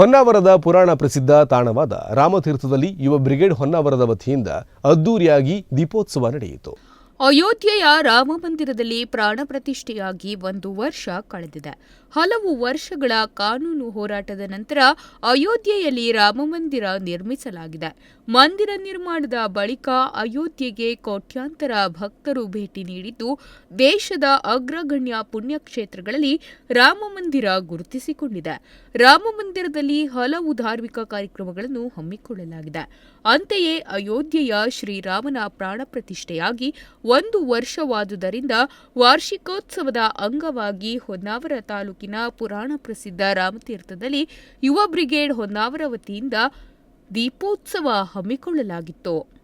ಹೊನ್ನಾವರದ ಪುರಾಣ ಪ್ರಸಿದ್ಧ ತಾಣವಾದ ರಾಮತೀರ್ಥದಲ್ಲಿ ಯುವ ಬ್ರಿಗೇಡ್ ಹೊನ್ನಾವರದ ವತಿಯಿಂದ ಅದ್ದೂರಿಯಾಗಿ ದೀಪೋತ್ಸವ ನಡೆಯಿತು. ಅಯೋಧ್ಯೆಯ ರಾಮ ಮಂದಿರದಲ್ಲಿ ಪ್ರಾಣ ಪ್ರತಿಷ್ಠೆಯಾಗಿ ಒಂದು ವರ್ಷ ಕಳೆದಿದೆ. ಹಲವು ವರ್ಷಗಳ ಕಾನೂನು ಹೋರಾಟದ ನಂತರ ಅಯೋಧ್ಯೆಯಲ್ಲಿ ರಾಮ ಮಂದಿರ ನಿರ್ಮಿಸಲಾಗಿದೆ. ಮಂದಿರ ನಿರ್ಮಾಣದ ಬಳಿಕ ಅಯೋಧ್ಯೆಗೆ ಕೋಟ್ಯಾಂತರ ಭಕ್ತರು ಭೇಟಿ ನೀಡಿದ್ದು, ದೇಶದ ಅಗ್ರಗಣ್ಯ ಪುಣ್ಯಕ್ಷೇತ್ರಗಳಲ್ಲಿ ರಾಮ ಮಂದಿರ ಗುರುತಿಸಿಕೊಂಡಿದೆ. ರಾಮ ಮಂದಿರದಲ್ಲಿ ಹಲವು ಧಾರ್ಮಿಕ ಕಾರ್ಯಕ್ರಮಗಳನ್ನು ಹಮ್ಮಿಕೊಳ್ಳಲಾಗಿದೆ. ಅಂತೆಯೇ ಅಯೋಧ್ಯೆಯ ಶ್ರೀರಾಮನ ಪ್ರಾಣ ಪ್ರತಿಷ್ಠೆಯಾಗಿ ಒಂದು ವರ್ಷವಾದುದರಿಂದ ವಾರ್ಷಿಕೋತ್ಸವದ ಅಂಗವಾಗಿ ಹೊನ್ನಾವರ ತಾಲೂಕಿನ ಪುರಾಣ ಪ್ರಸಿದ್ಧ ರಾಮತೀರ್ಥದಲ್ಲಿ ಯುವ ಬ್ರಿಗೇಡ್ ಹೊನ್ನಾವರ ವತಿಯಿಂದ ದೀಪೋತ್ಸವ ಹಮ್ಮಿಕೊಳ್ಳಲಾಗಿತ್ತು.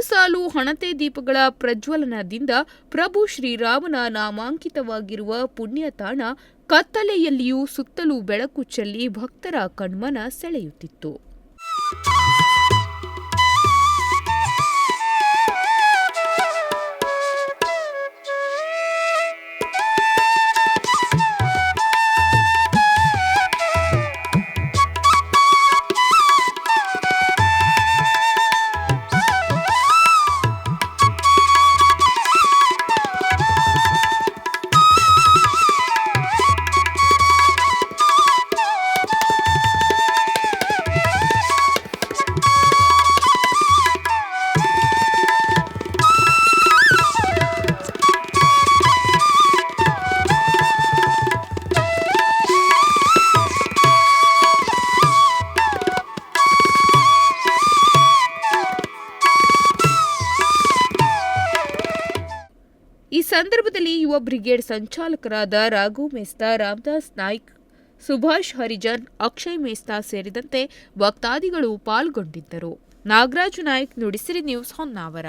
ಸಾಲು ಸಾಲು ಹಣತೆ ದೀಪಗಳ ಪ್ರಜ್ವಲನದಿಂದ ಪ್ರಭು ಶ್ರೀರಾಮನ ನಾಮಾಂಕಿತವಾಗಿರುವ ಪುಣ್ಯತಾಣ ಕತ್ತಲೆಯಲ್ಲಿಯೂ ಸುತ್ತಲೂ ಬೆಳಕು ಚೆಲ್ಲಿ ಭಕ್ತರ ಕಣ್ಮನ ಸೆಳೆಯುತ್ತಿತ್ತು. ಈ ಸಂದರ್ಭದಲ್ಲಿ ಯುವ ಬ್ರಿಗೇಡ್ ಸಂಚಾಲಕರಾದ ರಾಘು ಮೇಸ್ತಾ, ರಾಮದಾಸ್ ನಾಯ್ಕ್, ಸುಭಾಷ್ ಹರಿಜನ್, ಅಕ್ಷಯ್ ಮೇಸ್ತಾ ಸೇರಿದಂತೆ ಭಕ್ತಾದಿಗಳು ಪಾಲ್ಗೊಂಡಿದ್ದರು. ನಾಗರಾಜು ನಾಯ್ಕ್ ನುಡಿಸಿರಿ ನ್ಯೂಸ್ ಹೊನ್ನಾವರ.